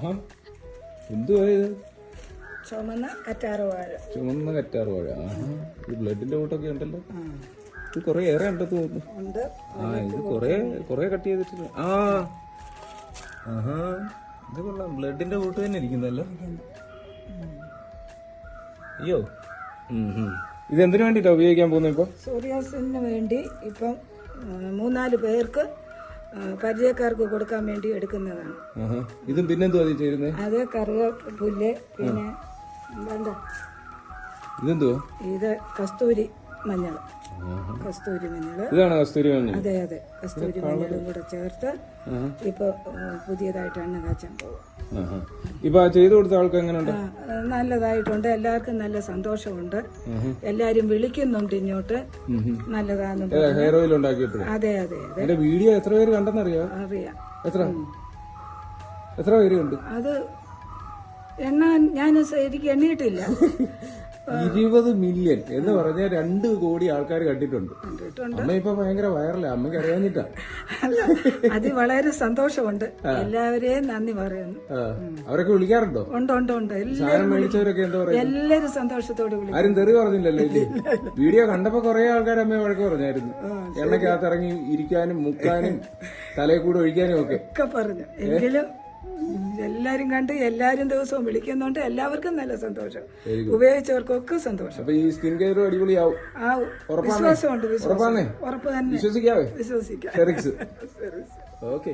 ആഹാ. എന്തുവാ ഇത്? ചുമന്ന കറ്റാറ് വാഴ ചുമന്ന ആഹാ. ഇത് ബ്ലഡിന്റെ കൂട്ടൊക്കെ ഉണ്ടല്ലോ. ഇത് കൊറേ ഏറെ ഉണ്ടെന്ന് തോന്നുന്നു. ആ ഇത് കൊറേ കൊറേ കട്ട് ചെയ്തിട്ടുണ്ട്. ആ. ആഹാ. ഇത് കൊള്ളാം. ബ്ലഡിന്റെ കൂട്ട് തന്നെ ഇരിക്കുന്നല്ലോ. അയ്യോ. ഇത് എന്തിനു വേണ്ടിട്ടാ ഉപയോഗിക്കാൻ പോകുന്നത് ഇപ്പൊ? സൂര്യാസിന് വേണ്ടി ഇപ്പം മൂന്നാൽ പേർക്ക് പരിചയക്കാർക്ക് കൊടുക്കാൻ വേണ്ടി എടുക്കുന്നതാണ്. ഇതും പിന്നെന്തുവാ ചേരുന്നത് അത് കറുകപ്പുല്ല് പിന്നെ ഇതെന്തുവാ? ഇത് കസ്തൂരി. മഞ്ഞൾ കസ്തൂരി മഞ്ഞൾ ഇതാണ് കസ്തൂരി മഞ്ഞൾ. അതെ അതെ. കസ്തൂരി മഞ്ഞളും കൂടെ ചേർത്ത്. ഇപ്പൊ പുതിയതായിട്ടാണ് പുതിയതായിട്ട് എണ്ണ കാച്ചാൻ പോകും ഇപ്പൊ ചെയ്തു കൊടുത്ത ആൾക്ക് എങ്ങനെയുണ്ട്? നല്ലതായിട്ടുണ്ട്. എല്ലാവർക്കും നല്ല സന്തോഷമുണ്ട്. എല്ലാരും വിളിക്കുന്നുണ്ട് ഇങ്ങോട്ട്. നല്ലതാണ്. ഹെയർ ഓയിൽ ഉണ്ടാക്കിയപ്പോഴേ? അതെ അതെ എന്റെ വീഡിയോ എത്ര പേര് കണ്ടെന്നറിയോ? അറിയാം. എത്ര? എത്ര പേരുണ്ട്? അത് എണ്ണാൻ ഞാൻ ശരിക്കും എണ്ണിയിട്ടില്ല. ഇരുപത് മില്യൺ എന്ന് പറഞ്ഞാൽ രണ്ട് കോടി ആൾക്കാർ കണ്ടിട്ടുണ്ട്. അമ്മ ഇപ്പൊ ഭയങ്കര വൈറലാ അമ്മയ്ക്ക് അറിയാഞ്ഞിട്ടാ. അത് വളരെ സന്തോഷമുണ്ട്. എല്ലാവരെയും നന്ദി പറയുന്നു. അവരൊക്കെ വിളിക്കാറുണ്ടോ? ഉണ്ട് ഉണ്ട് ഉണ്ട്. മേടിച്ചവരൊക്കെ എന്താ പറയാ എല്ലാരും സന്തോഷത്തോട് വിളിക്കും. ആരും തെറി പറഞ്ഞില്ലല്ലോ ഇല്ലേ? വീഡിയോ കണ്ടപ്പോ കൊറേ ആൾക്കാർ അമ്മയെ വഴക്ക് പറഞ്ഞായിരുന്നു. എണ്ണക്കകത്ത് ഇറങ്ങി ഇരിക്കാനും മുക്കാനും തലയിൽ കൂടെ ഒഴിക്കാനും ഒക്കെ. ഒക്കെ പറഞ്ഞു. എങ്കിലും എല്ലാരും കണ്ട് എല്ലാരും ദിവസവും വിളിക്കുന്നുണ്ട് എല്ലാവർക്കും നല്ല സന്തോഷം. ഉപയോഗിച്ചവർക്കൊക്കെ സന്തോഷം. ഈ സ്കിൻ കെയർ അടിപൊളിയാവും. ആ വിശ്വാസമുണ്ട് വിശ്വാസം. ഉറപ്പ് തന്നെ. വിശ്വസിക്കാവേ? വിശ്വസിക്കാം. സെറിക്സ്. ഓക്കെ